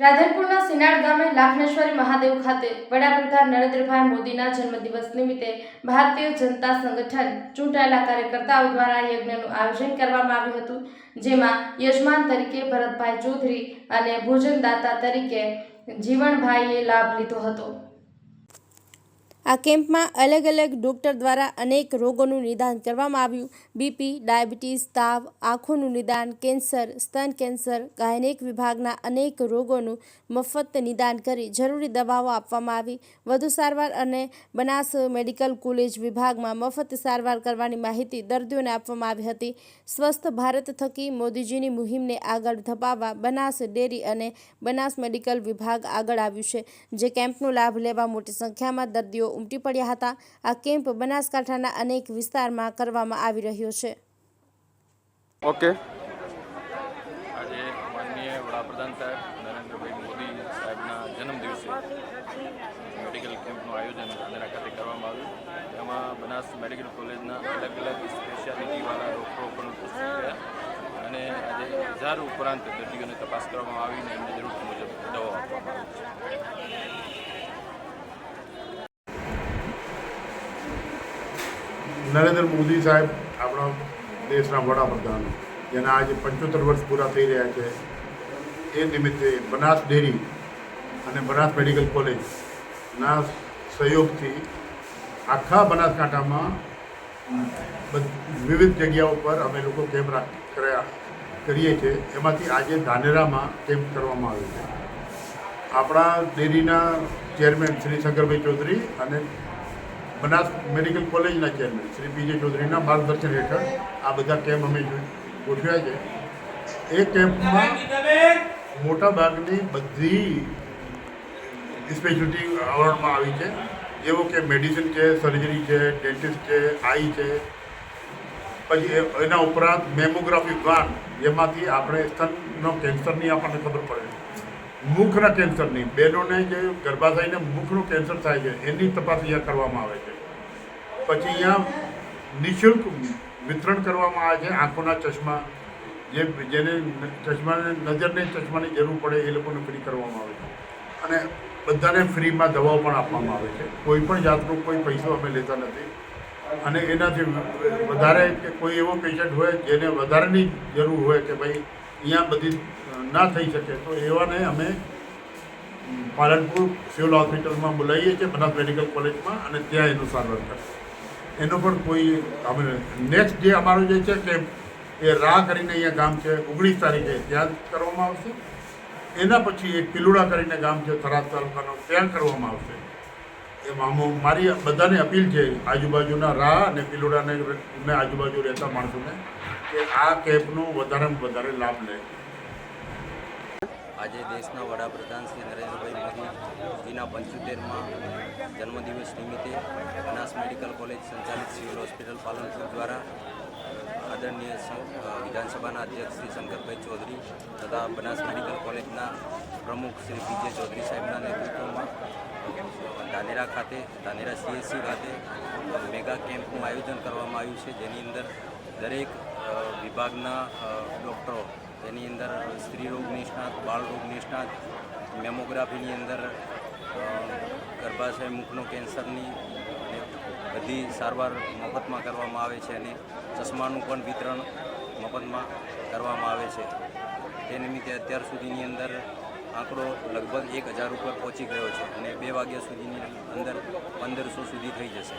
રાધનપુરના સિનાડ ગામે લાખનેશ્વરી મહાદેવ ખાતે વડાપ્રધાન નરેન્દ્રભાઈ મોદીના જન્મદિવસ નિમિત્તે ભારતીય જનતા સંગઠન ચૂંટાયેલા કાર્યકર્તાઓ દ્વારા યજ્ઞનું આયોજન કરવામાં આવ્યું હતું, જેમાં યજમાન તરીકે ભરતભાઈ ચૌધરી અને ભોજનદાતા તરીકે જીવણભાઈએ લાભ લીધો હતો. આ કેમ્પમાં અલગ અલગ ડૉક્ટર દ્વારા અનેક રોગોનું નિદાન કરવામાં આવ્યું. બીપી, ડાયાબિટીસ, તાવ, આંખોનું નિદાન, કેન્સર, સ્તન કેન્સર, ગાયનેક વિભાગના અનેક રોગોનું મફત નિદાન કરી જરૂરી દવાઓ આપવામાં આવી. વધુ સારવાર અને બનાસ મેડિકલ કોલેજ વિભાગમાં મફત સારવાર કરવાની માહિતી દર્દીઓને આપવામાં આવી હતી. સ્વસ્થ ભારત થકી મોદીજીની મુહિમને આગળ ધપાવવા બનાસ ડેરી અને બનાસ મેડિકલ વિભાગ આગળ આવ્યું છે, જે કેમ્પનો લાભ લેવા મોટી સંખ્યામાં દર્દીઓ ઉમટી પડ્યા હતા. આ કેમ્પ બનાસકાંઠાના અનેક વિસ્તારમાં કરવામાં આવી રહ્યો છે. ઓકે. આજે માનનીય વડાપ્રધાન સાહેબ નરેન્દ્રભાઈ મોદી સાહેબના જન્મદિવસે મેડિકલ કેમ્પનું આયોજન ગાંધીના ખાતે કરવામાં આવ્યું. તેમાં બનાસ મેડિકલ કોલેજના અલગ અલગ સ્પેશિયાલિટીવાળા ડૉક્ટરો પણ ઉપસ્થિત રહ્યા. અને આજે હજાર ઉપરાંત દર્દીઓને તપાસ કરવામાં આવીને એમને જરૂર મુજબ દવાઓ આપવામાં આવી છે. નરેન્દ્ર મોદી સાહેબ આપણા દેશના વડાપ્રધાન, જેના આજે પંચોતેર વર્ષ પૂરા થઈ રહ્યા છે, એ નિમિત્તે બનાસ ડેરી અને બનાસ મેડિકલ કોલેજના સહયોગથી આખા બનાસકાંઠામાં વિવિધ જગ્યાઓ પર અમે લોકો કેમ્પ કર્યા, કરીએ છીએ. એમાંથી આજે ધાનેરામાં કેમ્પ કરવામાં આવ્યો છે. આપણા ડેરીના ચેરમેન શ્રી શંકરભાઈ ચૌધરી અને બનાસ મેડિકલ કોલેજના ચેરમેન શ્રી બીજે ચૌધરીના માર્ગદર્શન હેઠળ આ બધા કેમ્પ અમે ગોઠવ્યા છે. એ કેમ્પમાં મોટા ભાગની બધી સ્પેશિયલિટી આવરણમાં આવી છે. જેવો કે મેડિસિન છે સર્જરી છે ડેન્ટિસ્ટ છે, આઈ છે. પછી એના ઉપરાંત મેમોગ્રાફી વાન જેમાંથી આપણે સ્તનનો કેન્સરની આપણને ખબર પડે. મુખના કેન્સરની બહેનોને જે ગર્ભાશયને મુખનું કેન્સર થાય છે, એની તપાસ અહીંયા કરવામાં આવે છે. પછી અહીંયા નિઃશુલ્ક વિતરણ કરવામાં આવે છે, આંખોના ચશ્મા. જે જેને ચશ્માને નજરને ચશ્માની જરૂર પડે, એ લોકોને ફ્રી કરવામાં આવે છે. અને બધાને ફ્રીમાં દવાઓ પણ આપવામાં આવે છે. કોઈ પણ જાતનો કોઈ પૈસો અમે લેતા નથી. અને એનાથી વધારે કે કોઈ એવો પેશન્ટ હોય જેને વધારેની જરૂર હોય કે ભાઈ અહીંયા બધી ના થઈ શકે. તો એવાને અમે પાલનપુર સિવિલ હોસ્પિટલમાં બોલાવીએ છીએ, બનાસ મેડિકલ કોલેજમાં, અને ત્યાં એનું સારવાર કરશે એનો પણ કોઈ અમે નેક્સ્ટ જે અમારો જે છે કે એ રાહ કરીને અહીંયા ગામ છે, ઓગણીસ તારીખે ત્યાં કરવામાં આવશે. એના પછી એક પિલુડા કરીને ગામ છે, થરાદ તાલુકાનો, ત્યાં કરવામાં આવશે. એમાં મામો મારી બધાને અપીલ છે, આજુબાજુના રાહ અને પિલોડાને આજુબાજુ રહેતા માણસોને. કે આ કેમ્પનો વધારેમાં વધારે લાભ લે. આજે દેશના વડાપ્રધાન શ્રી નરેન્દ્રભાઈ મોદીજીના પંચોતેરમાં જન્મદિવસ નિમિત્તે બનાસ મેડિકલ કોલેજ સંચાલિત સિવિલ હોસ્પિટલ પાલનપુર દ્વારા આદરણીય વિધાનસભાના અધ્યક્ષ શ્રી શંકરભાઈ ચૌધરી તથા બનાસ મેડિકલ કોલેજના પ્રમુખ શ્રી પીજે ચૌધરી સાહેબના નેતૃત્વમાં ધાનેરા ખાતે, ધાનેરા સીએસસી ખાતે મેગા કેમ્પનું આયોજન કરવામાં આવ્યું છે. જેની અંદર દરેક વિભાગના ડૉક્ટરો. તેની અંદર સ્ત્રી રોગ નિષ્ણાત, બાળ રોગ નિષ્ણાત, મેમોગ્રાફીની અંદર ગર્ભાશય મુખનો કેન્સરની બધી સારવાર મફતમાં કરવામાં આવે છે અને ચશ્માનું પણ વિતરણ મફતમાં કરવામાં આવે છે. તે નિમિત્તે અત્યાર સુધીની અંદર આંકડો લગભગ એક હજાર ઉપર પહોંચી ગયો છે અને બે વાગ્યા સુધીની અંદર પંદરસો સુધી થઈ જશે.